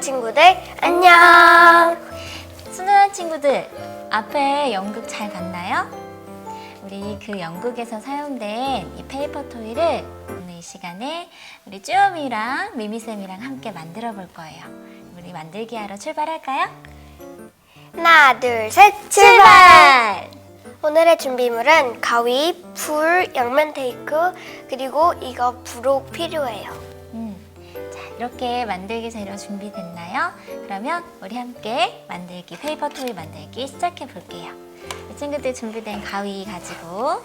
친구들 안녕. 순수한 친구들, 앞에 연극 잘 봤나요? 우리 그 연극에서 사용된 이 페이퍼 토이를 오늘 이 시간에 우리 쭈엄이랑 미미쌤이랑 함께 만들어 볼 거예요. 우리 만들기 하러 출발할까요? 하나, 둘, 셋, 출발! 오늘의 준비물은 가위, 불, 양면 테이프, 그리고 이거 부록 필요해요. 이렇게 만들기 재료 준비됐나요? 그러면 우리 함께 만들기, 페이퍼 토이 만들기 시작해 볼게요. 이 친구들 준비된 가위 가지고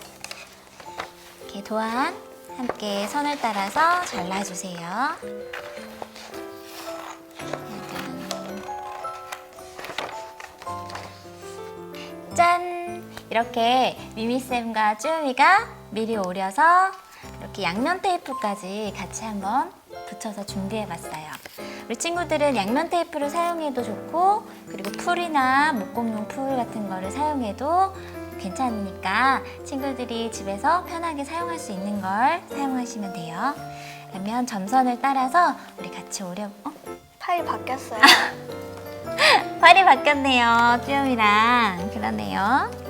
이렇게 도안 함께 선을 따라서 잘라주세요. 짠! 이렇게 미미쌤과 쭈미가 미리 오려서 이렇게 양면 테이프까지 같이 한번 붙여서 준비해봤어요. 우리 친구들은 양면 테이프를 사용해도 좋고 그리고 풀이나 목공용 풀 같은 거를 사용해도 괜찮으니까 친구들이 집에서 편하게 사용할 수 있는 걸 사용하시면 돼요. 그러면 점선을 따라서 우리 같이 오려 어? 팔이 바뀌었어요. 팔이 바뀌었네요. 쭈염이랑 그러네요.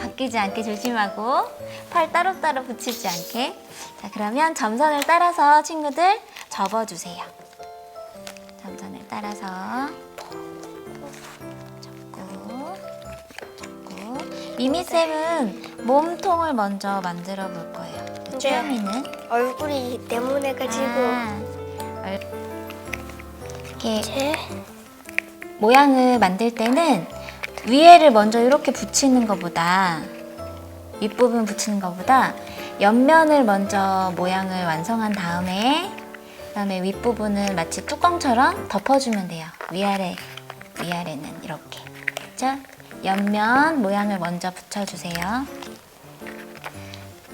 자, 바뀌지 않게 조심하고 팔 따로따로 붙이지 않게. 자, 그러면 점선을 따라서 친구들 접어주세요. 점선을 따라서 접고 접고 미미쌤은 몸통을 먼저 만들어 볼 거예요. 네. 쭈염이는 얼굴이 네모내가지고 아, 얼- 이렇게 제 모양을 만들 때는 위에를 먼저 이렇게 붙이는 것보다 윗부분 붙이는 것보다 옆면을 먼저 모양을 완성한 다음에 그다음에 윗부분은 마치 뚜껑처럼 덮어주면 돼요. 위아래 위아래는 이렇게 그렇죠? 옆면 모양을 먼저 붙여주세요.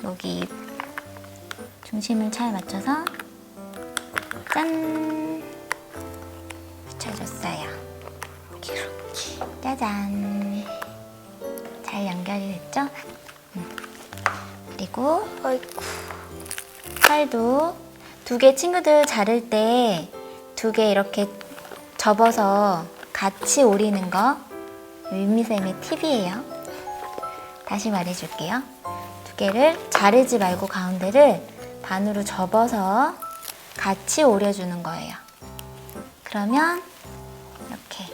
여기 중심을 잘 맞춰서 짠 붙여줬어요. 짜잔. 잘 연결이 됐죠? 음. 그리고 어이쿠 팔도 두 개 친구들 자를 때 두 개 이렇게 접어서 같이 오리는 거 윤미쌤의 팁이에요. 다시 말해줄게요. 두 개를 자르지 말고 가운데를 반으로 접어서 같이 오려주는 거예요. 그러면 이렇게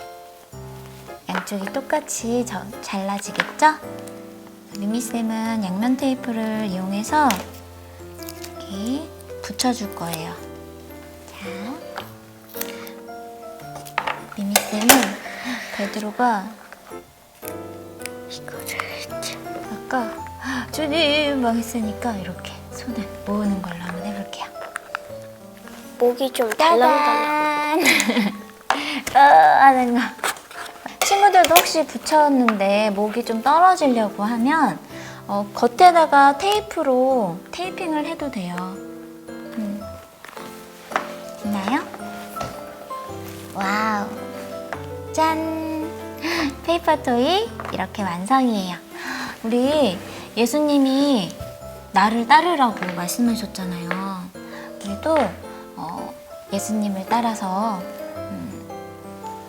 양쪽이 똑같이 저- 잘라지겠죠? 미미쌤은 양면 테이프를 이용해서 이렇게 붙여줄 거예요. 자, 미미쌤은 베드로가 아까 주님 막 했으니까 이렇게 손을 모으는 걸로 한번 해볼게요. 목이 좀 달랑달랑. 어, 하는 거. 혹시 붙였는데 목이 좀 떨어지려고 하면 어, 겉에다가 테이프로 테이핑을 해도 돼요. 음. 있나요? 와우. 짠. 페이퍼 토이 이렇게 완성이에요. 우리 예수님이 나를 따르라고 말씀하셨잖아요. 우리도 어, 예수님을 따라서 음,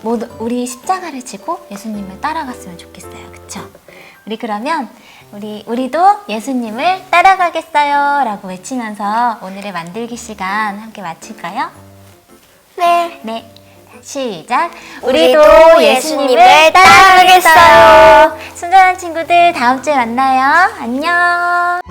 모두 우리 십자가를 지고 예수님을 따라갔으면 좋겠어요. 그쵸? 우리 그러면 우리 우리도 예수님을 따라가겠어요라고 외치면서 오늘의 만들기 시간 함께 마칠까요? 네. 네. 시작. 우리도 우리도 예수님을. 따라가겠어요. 순전한 친구들 다음 주에 만나요. 안녕.